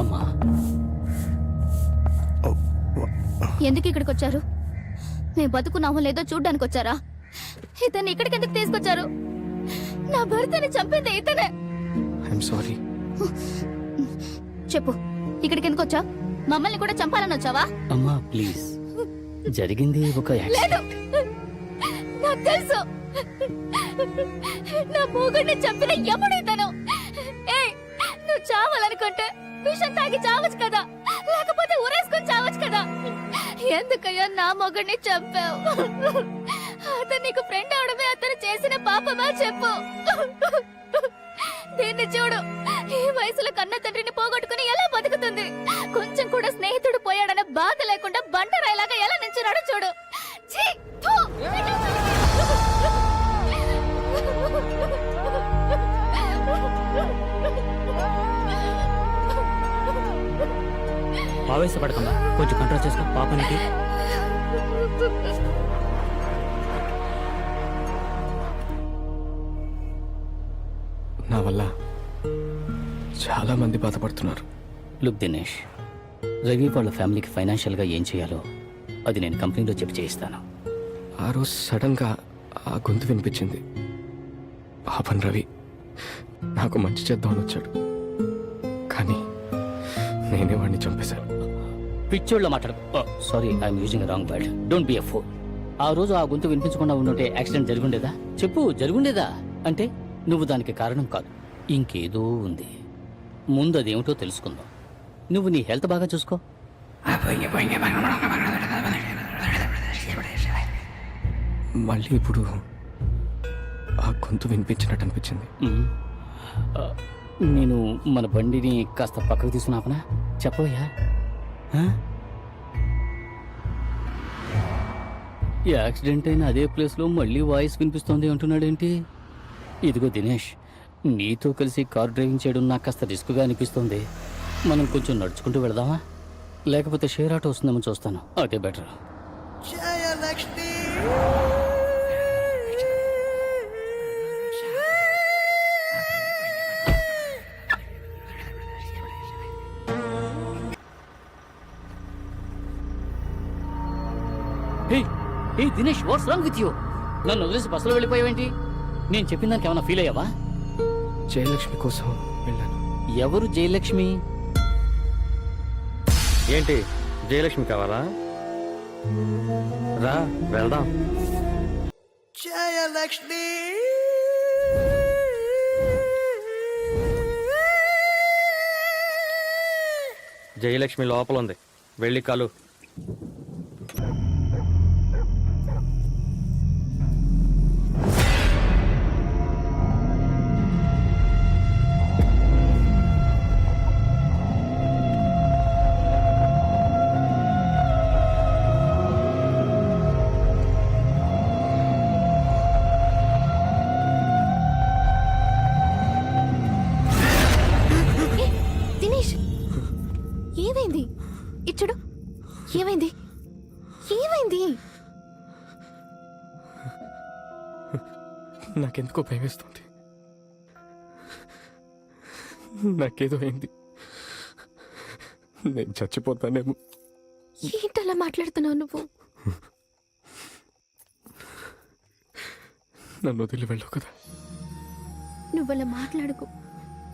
అమ్మా. ఎందుకు ఇక్కడికి వచ్చారు? మేము బతుకున్నామో లేదో చూడ్డానికి వచ్చారా? ఇతన్ని ఇక్కడికి ఎందుకు తీసుకొచ్చారు? నా భర్తని చంపింది ఇతనే. ఐఎమ్ సారీ చెప్పు ఇక్కడికి ఎందుకు వచ్చా? మమ్మల్ని కూడా చంపాలని వచ్చావా? అమ్మా ప్లీజ్ జరిగింది ఒక లేదు. నాకు తెలుసు. నా మూగుడిని చంపిన ఎప్పుడు ఇతను. ఏయ్ నువ్వు చావాలనుకుంటే విషం తాగి చావచ్చు కదా? లేకపోతే ఉరేసుకొని చావచ్చు కదా? ఎందుకయ్యా నా మొగుడిని చంపావు? అతను నీకు ఫ్రెండ్ అవడమే అతను చేసిన పాపమా చెప్పు? దీన్ని చూడు ఈ వయసులో కన్న తండ్రిని పోగొట్టుకుని ఎలా బతుకుతుంది? కొంచెం కూడా స్నేహితుడు పోయాడన్న బాధ లేకుండా బండరాయిలాగా ఎలా నించున్నాడో చూడు. ఆవేశపడకమ్మా కొంచెం కంట్రోల్ చేసుకో. పాపనికి నా వల్ల చాలా మంది బాధపడుతున్నారు. లుక్ దినేష్ రవి వాళ్ళ ఫ్యామిలీకి ఫైనాన్షియల్గా ఏం చేయాలో అది నేను కంపెనీలో చెప్పి చేయిస్తాను. ఆ రోజు సడన్గా ఆ గొంతు వినిపించింది. పాపన్ రవి నాకు మంచి చేద్దామని వచ్చాడు. కానీ నేనే వాడిని చంపేశాను. పిచ్చోళ్ళ మాట్లాడు sorry I'm using wrong word don't be a four ఆ రోజు ఆ గొంతు వినిపించకుండా ఉండుంటే యాక్సిడెంట్ జరుగుండేదా? చెప్పు జరుగుండేదా? అంటే నువ్వు దానికి కారణం కాదు. ఇంకేదో ఉంది. ముందు అదేమిటో తెలుసుకుందాం. నువ్వు నీ హెల్త్ బాగా చూసుకో. మళ్ళీ ఇప్పుడు ఆ గొంతు వినిపించినట్టు అనిపించింది. నేను మన బండిని కాస్త పక్కకు తీసుకున్నాపనా చెప్పవయ్యా. యాక్సిడెంట్ అయిన అదే ప్లేస్లో మళ్ళీ వాయిస్ వినిపిస్తోంది అంటున్నాడేంటి? ఇదిగో దినేష్ నీతో కలిసి కార్ డ్రైవింగ్ చేయడం నాకు కాస్త రిస్క్గా అనిపిస్తోంది. మనం కొంచెం నడుచుకుంటూ వెళదామా? లేకపోతే షేర్ ఆటో వస్తుందేమో చూస్తాను. అదే better. Hey Dinesh what's wrong with you నన్ను వదిలేసి బస్సులో వెళ్ళిపోయావేంటి? నేను చెప్పిన దానికి ఏమైనా ఫీల్ అయ్యావా? జయలక్ష్మి కోసం వెళ్ళాను. ఎవరు జయలక్ష్మి? ఏంటి జయలక్ష్మి కావాలా? రా వెళ్దాం. జయలక్ష్మి! లోపల ఉంది వెళ్ళి కలు. ఇచ్చుడు. ఏమైంది? ఏమైంది? నాకెందుకో భయమేస్తుంది. నాకేదో అయింది. నేను చచ్చిపోతానేమో. ఏంటలా మాట్లాడుతున్నావు నువ్వు? నన్ను వదిలి వెళ్ళవు కదా. నువ్వలా మాట్లాడుకో.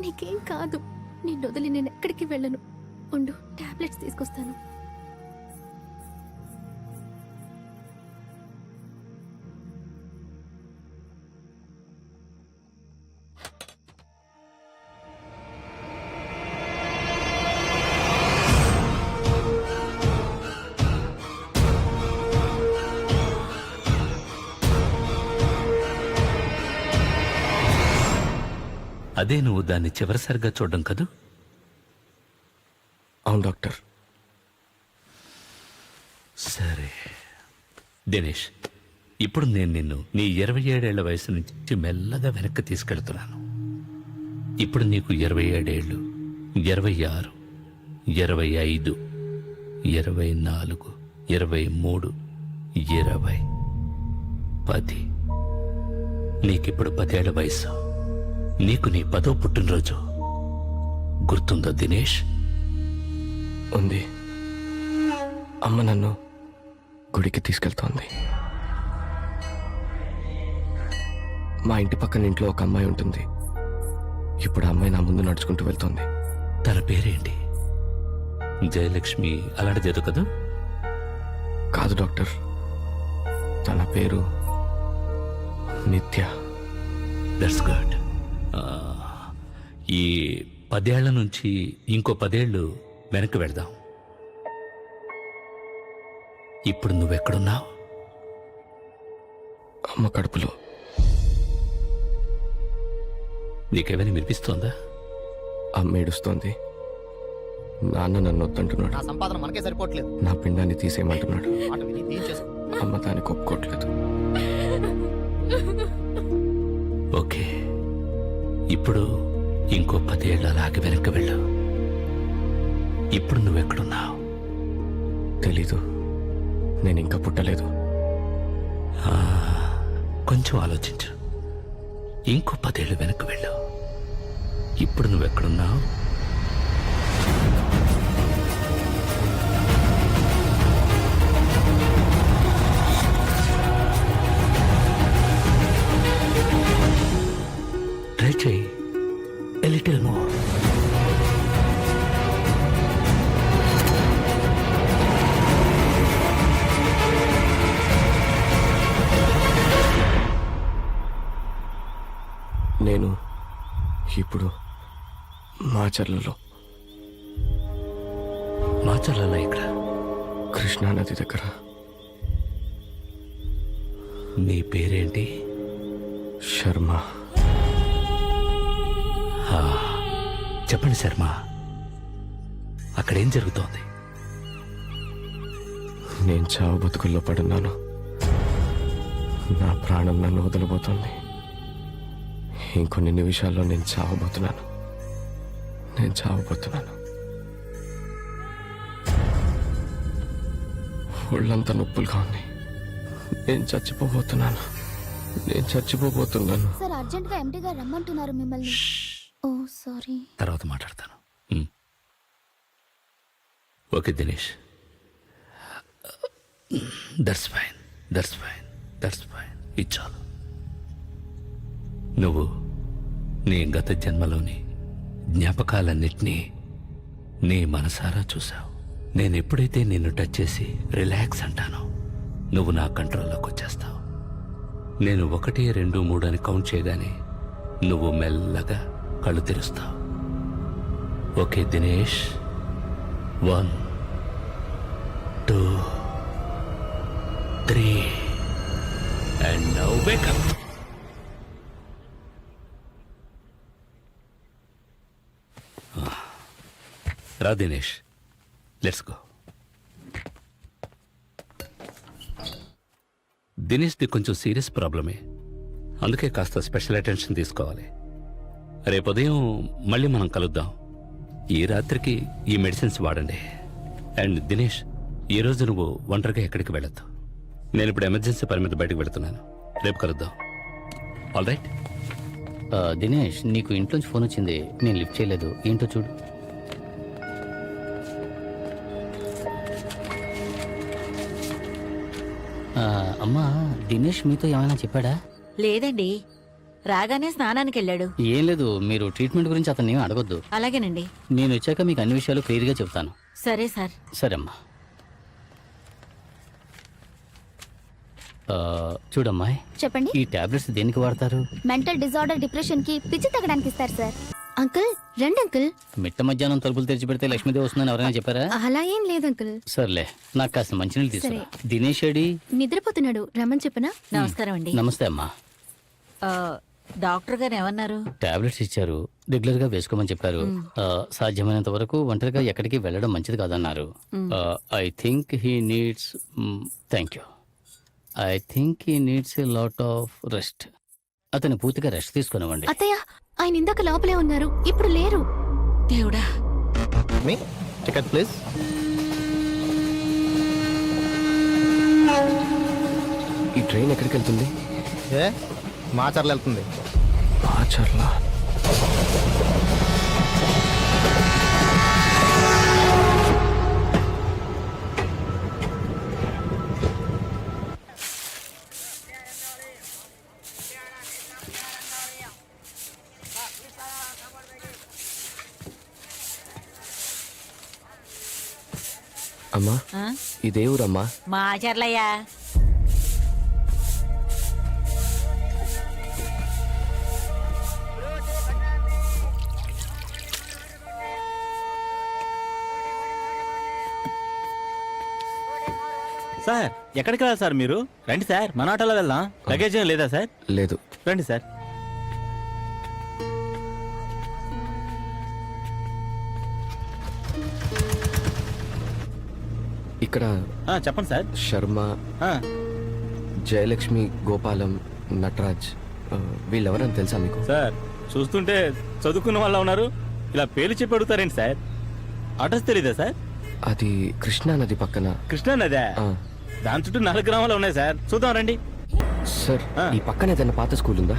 నీకేం కాదు. నిన్ను వదిలి నేను ఎక్కడికి వెళ్ళను. ఉండు టాబ్లెట్స్ తీసుకొస్తాను. అదే నువ్వు దాన్ని చివరిసారిగా చూడడం కదూ? అవును డాక్టర్. సరే. దినేష్ ఇప్పుడు నేను నిన్ను నీ ఇరవై ఏడేళ్ళ వయసు నుంచి మెల్లగా వెనక్కి తీసుకెళ్తున్నాను. ఇప్పుడు నీకు ఇరవై ఏడేళ్ళు ఇరవై ఆరు ఇరవై ఐదు ఇరవై నాలుగు ఇరవై మూడు ఇరవై పది. నీకిప్పుడు పదేళ్ళ వయసు. నీకు నీ పదో పుట్టినరోజు. గుర్తుందో దినేష్? ఉంది. అమ్మ నన్ను గుడికి తీసుకెళ్తోంది. మా ఇంటి పక్కన ఇంట్లో ఒక అమ్మాయి ఉంటుంది. ఇప్పుడు ఆ అమ్మాయి నా ముందు నడుచుకుంటూ వెళ్తోంది. తన పేరేంటి? జయలక్ష్మి అలాంటిది ఏదో కదా? కాదు డాక్టర్. తన పేరు నిత్య. దట్స్ గుడ్ ఈ పదేళ్ళ నుంచి ఇంకో పదేళ్ళు వెనక్కి వెళదాం. ఇప్పుడు నువ్వెక్కడున్నావు? అమ్మ కడుపులో. నీకేమైనా వినిపిస్తోందా? అమ్మ ఏడుస్తోంది. నాన్న నన్ను వద్దంటున్నాడు. నా సంపాదన మనకే సరిపోవట్లేదు. నా పిండాన్ని తీసేయమంటున్నాడు. విని అమ్మ దానికి ఒప్పుకోవట్లేదు ఓకే. ఇప్పుడు ఇంకో పదేళ్ళు అలాగే వెనక్కి వెళ్ళు. ఇప్పుడు నువ్వెక్కడున్నావు? తెలీదు. నేను ఇంకా పుట్టలేదు కొంచెం ఆలోచించు. ఇంకో పదేళ్ళు వెనక్కి వెళ్ళు. ఇప్పుడు నువ్వెక్కడున్నావు? ట్రై చేయి. లిటిల్ మోర్ ఇప్పుడు మాచర్లలో మాచర్లలో ఇక్కడ? కృష్ణా నది దగ్గర. నీ పేరేంటి? శర్మ. చెప్పండి శర్మ. అక్కడేం జరుగుతోంది? నేను చావు బతుకుల్లో పడున్నాను. నా ప్రాణం నన్ను వదలబోతోంది. ఇంకొన్ని నిమిషాల్లో నేను చావబోతున్నాను. నేను చావబోతున్నాను. ఒళ్ళంతా నొప్పులుగా ఉంది. నేను చచ్చిపోబోతున్నాను. నేను చచ్చిపోబోతున్నాను. సార్ అర్జెంట్గా ఎండి గారు రమ్మంటున్నారు మిమ్మల్ని. Oh sorry. తర్వాత మాట్లాడతాను. ఉమ్. Okay Dinesh. That's fine that's fine that's fine. ఇచ్చాను నువ్వు నీ గత జన్మలోని జ్ఞాపకాలన్నిటినీ నీ మనసారా చూసావు నేను ఎప్పుడైతే నిన్ను టచ్ చేసి రిలాక్స్ అంటానో నువ్వు నా కంట్రోల్లోకి వచ్చేస్తావు. నేను ఒకటి రెండు మూడు అని కౌంట్ చేయగానే నువ్వు మెల్లగా కళ్ళు తెరుస్తావు. Okay Dinesh. One two three and now wake up. రా దినేష్. లెట్స్ గో దినేష్ది కొంచెం సీరియస్ ప్రాబ్లమే. అందుకే కాస్త స్పెషల్ అటెన్షన్ తీసుకోవాలి. రేపు ఉదయం మళ్ళీ మనం కలుద్దాం. ఈ రాత్రికి ఈ మెడిసిన్స్ వాడండి. అండ్ దినేష్ ఈ రోజు నువ్వు ఒంటరిగా ఎక్కడికి వెళ్ళొద్దు. నేను ఇప్పుడు ఎమర్జెన్సీ పని మీద బయటకు వెళుతున్నాను. రేపు కలుద్దాం. ఆల్ రైట్ దినేష్ నీకు ఇంట్లోంచి ఫోన్ వచ్చింది. నేను లిఫ్ట్ చేయలేదు. ఏంటో చూడు. అమ్మా దినేష్ మీతో ఏమైనా చెప్పాడా? లేదండి. రాగానే స్నానానికి వెళ్ళాడు ఏం లేదు మీరు ట్రీట్మెంట్ గురించి అతన్ని అడగొద్దు. అలాగేనండి. నేను వచ్చాక మీకు అన్ని విషయాలు క్లియర్గా చెప్తాను. సరే సార్. సరే అమ్మా ఆ, చూడమ్మాయ్ చెప్పండి. ఈ టాబ్లెట్స్ దేనికి వాడతారు? మెంటల్ డిజార్డర్ డిప్రెషన్కి పిచ్చి తగ్గడానికి ఇస్తారు సార్. అంకుల్ రండి అంకుల్. మిట్ట మధ్యాహ్నం తలుపులు తెరిచి పెడితే లక్ష్మీదేవి వస్తుందని ఎవరైనా చెప్పారా? అలా ఏం లేదు అంకుల్. సర్లే నాకు కాస్త మంచినీళ్ళు తీసుకురా. దినేష్ ఏడి? నిద్రపోతున్నాడు. రమ్మని చెప్పనా? నమస్కారం అండి. నమస్తే అమ్మా. ఆ, డాక్టర్ గారు ఏమన్నారు? టాబ్లెట్స్ ఇచ్చారు. రెగ్యులర్గా వేసుకోమని చెప్పారు. ఆ, సాధ్యమైనంత వరకు ఒంటరిగా ఎక్కడికి వెళ్ళడం మంచిది కాదన్నారు. I think he needs thank you I think he needs a lot of rest అతను పూర్తిగా రెస్ట్ తీసుకునివ్వండి. అత్తయ్య ఆయన ఇందాక లోపలే ఉన్నారు. ఇప్పుడు లేరు. దేవుడా. మీ టికెట్ ప్లీజ్ ఈ ట్రైన్ ఎక్కడికి వెళ్తుంది? ఏ? మాచర్లు వెళ్తుంది. మాచర్ల? అమ్మా? ఇదే ఊరమ్మా మా చర్లయ్యా సార్ ఎక్కడికి వెళ్ళాలి సార్ మీరు? రండి సార్ మన ఆటోలో వెళ్దాం. లగేజ్ ఏం లేదా సార్? లేదు. రండి సార్. ఇక్కడ ఆ, చెప్పండి సార్. శర్మ ఆ, జయలక్ష్మి గోపాలం నటరాజ్ ఆ, వీళ్ళెవరని తెలుసా మీకు? సార్ చూస్తుంటే చదువుకున్న వాళ్ళ ఉన్నారు. ఇలా పేర్లు చెప్పి అడుగుతారేంటి సార్? అడ్రస్ తెలీదా సార్? అది కృష్ణా నది పక్కన. కృష్ణా నదే? ఆ, దాని చుట్టూ నాలుగు గ్రామాలు ఉన్నాయి సార్. చూద్దాం రండి. సార్ ఆ. ఈ పక్కన ఏదైనా పాత స్కూల్ ఉందా?